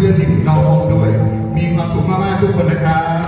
เพื่อนที่เราห้องด้วย มีความสุขมากๆทุกคนนะครับ